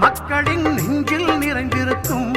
மக்களின் நெஞ்சில் நிறைந்திருக்கும்